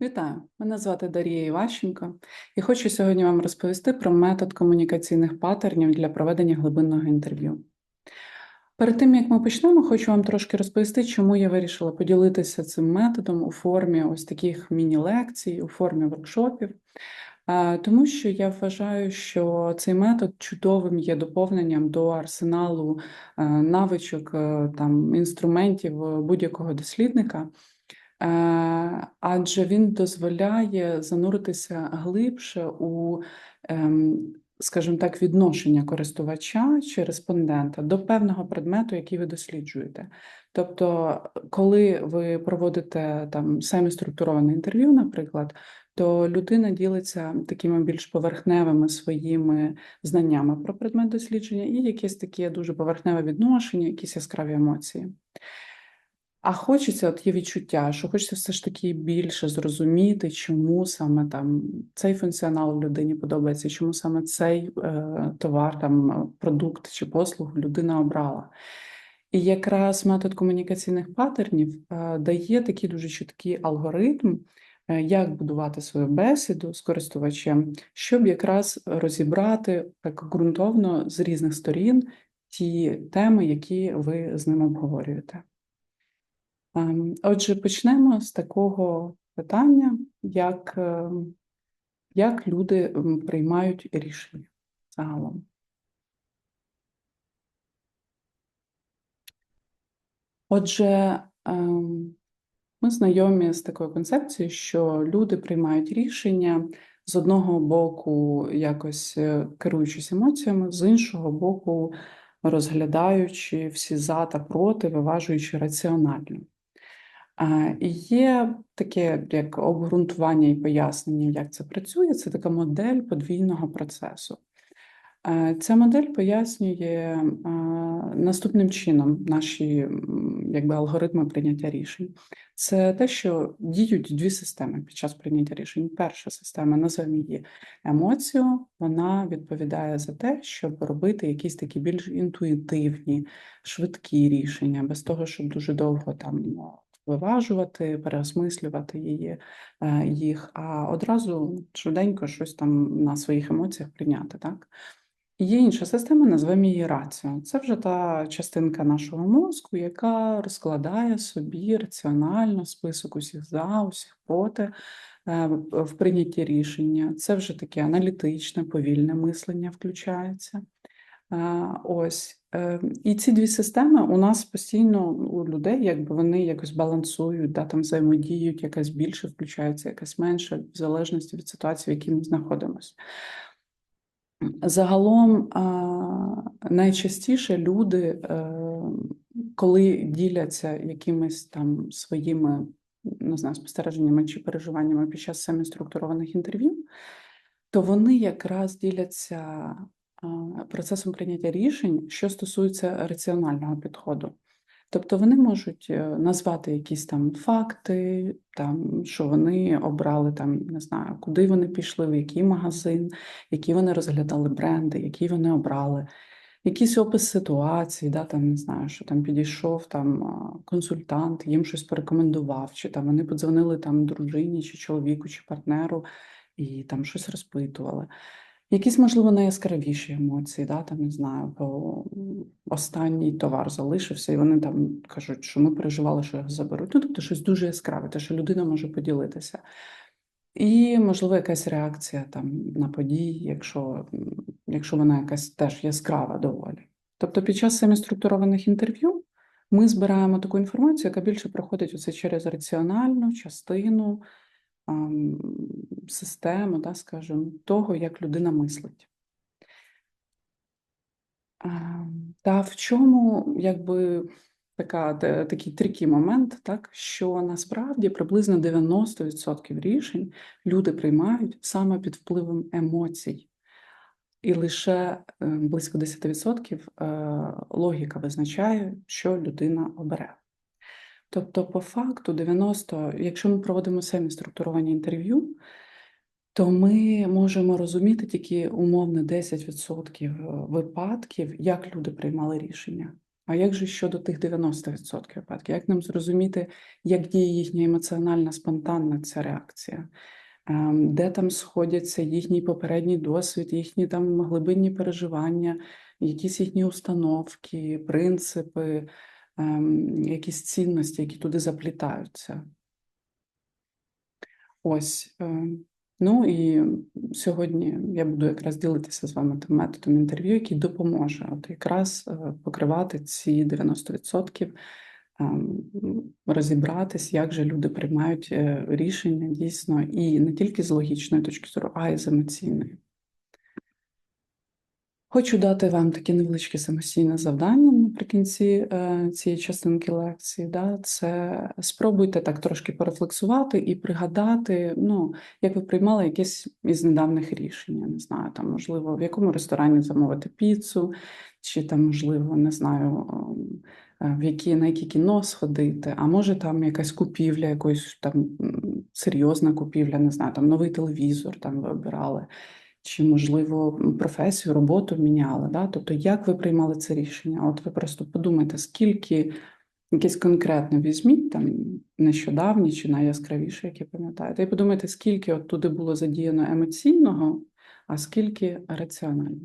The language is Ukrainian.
Вітаю! Мене звати Дар'я Іващенко і хочу сьогодні вам розповісти про метод комунікаційних паттернів для проведення глибинного інтерв'ю. Перед тим, як ми почнемо, хочу вам трошки розповісти, чому я вирішила поділитися цим методом у формі ось таких міні-лекцій, у формі воркшопів. Тому що я вважаю, що цей метод чудовим є доповненням до арсеналу е, навичок, е, там, інструментів е, будь-якого дослідника. Е, адже він дозволяє зануритися глибше у, ем, скажімо так, відношення користувача чи респондента до певного предмету, який ви досліджуєте. Тобто, коли ви проводите там семі-структуроване інтерв'ю, наприклад, то людина ділиться такими більш поверхневими своїми знаннями про предмет дослідження і якесь таке дуже поверхневе відношення, якісь яскраві емоції. А хочеться, от є відчуття, що хочеться все ж таки більше зрозуміти, чому саме там цей функціонал людині подобається, чому саме цей е, товар, там продукт чи послугу людина обрала. І якраз метод комунікаційних паттернів е, дає такий дуже чіткий алгоритм, е, як будувати свою бесіду з користувачем, щоб якраз розібрати так ґрунтовно з різних сторін ті теми, які ви з ним обговорюєте. Ем, Отже, почнемо з такого питання, як, е, як люди приймають рішення загалом. Отже, ем, ми знайомі з такою концепцією, що люди приймають рішення з одного боку, якось е, керуючись емоціями, з іншого боку, розглядаючи всі за та проти, виважуючи раціонально. Є таке як обґрунтування і пояснення, як це працює. Це така модель подвійного процесу. Е, Ця модель пояснює наступним чином наші якби, алгоритми прийняття рішень. Це те, що діють дві системи під час прийняття рішень. Перша система, називаємо її емоцію, вона відповідає за те, щоб робити якісь такі більш інтуїтивні, швидкі рішення, без того, щоб дуже довго там виважувати, переосмислювати її, е, їх, а одразу швиденько щось там на своїх емоціях прийняти. Так? Є інша система, назвемо її раціо. Це вже та частинка нашого мозку, яка розкладає собі раціонально список усіх за, усіх проти е, в прийнятті рішення. Це вже таке аналітичне, повільне мислення включається. Е, Ось і ці дві системи у нас постійно у людей, якби вони якось балансують, да, там взаємодіють, якась більше включається, якась менше, в залежності від ситуації, в якій ми знаходимося. Загалом найчастіше люди, е, коли діляться якимись там своїми не знаю, спостереженнями чи переживаннями під час семіструктурованих інтерв'ю, то вони якраз діляться процесом прийняття рішень, що стосується раціонального підходу. Тобто вони можуть е, назвати якісь там факти, там, що вони обрали там, не знаю, куди вони пішли, в який магазин, які вони розглядали бренди, які вони обрали, якийсь опис ситуації, да, там, не знаю, що там підійшов там консультант, їм щось порекомендував, чи там вони подзвонили там дружині, чи чоловіку, чи партнеру, і там щось розпитували. Якісь, можливо, найяскравіші емоції, да, там, не знаю, бо останній товар залишився, і вони там кажуть, що ми переживали, що його заберуть. Ну, тобто щось дуже яскраве, те, що людина може поділитися. І, можливо, якась реакція там на події, якщо, якщо вона якась теж яскрава доволі. Тобто під час семіструктурованих інтерв'ю ми збираємо таку інформацію, яка більше проходить оце через раціональну частину систему, да, скажімо, того, як людина мислить. Ем, Та в чому якби така, такий трикий момент, так, що насправді приблизно 90% рішень люди приймають саме під впливом емоцій. І лише е, близько 10% е, логіка визначає, що людина обере. Тобто, по факту, 90, якщо ми проводимо самі структуровані інтерв'ю, то ми можемо розуміти тільки умовно 10% випадків, як люди приймали рішення. А як же щодо тих 90% випадків? Як нам зрозуміти, як діє їхня емоціональна спонтанна ця реакція? Ем, Де там сходяться їхній попередній досвід, їхні там глибинні переживання, якісь їхні установки, принципи, якісь цінності, які туди заплітаються? Ось. ем, Ну і сьогодні я буду якраз ділитися з вами тим методом інтерв'ю, який допоможе от якраз е, покривати ці 90%, ем, розібратись, як же люди приймають е, рішення дійсно і не тільки з логічної точки зору, а й з емоційної. Хочу дати вам таке невеличке самостійне завдання наприкінці е, цієї частинки лекції. Да? Це спробуйте так трошки порефлексувати і пригадати, ну, як ви приймали якесь із недавніх рішень. Не знаю, там, можливо, в якому ресторані замовити піцу, чи там, можливо, не знаю, ем, в які, на які кіно сходити, а може там якась купівля, якоїсь там серйозна купівля, не знаю, там новий телевізор там ви обирали чи, можливо, професію, роботу міняли. Да? Тобто, як ви приймали це рішення? От ви просто подумайте, скільки якесь конкретно візьміть, там нещодавні чи найяскравіше, які пам'ятаєте, і подумайте, скільки от туди було задіяно емоційного, а скільки раціонально.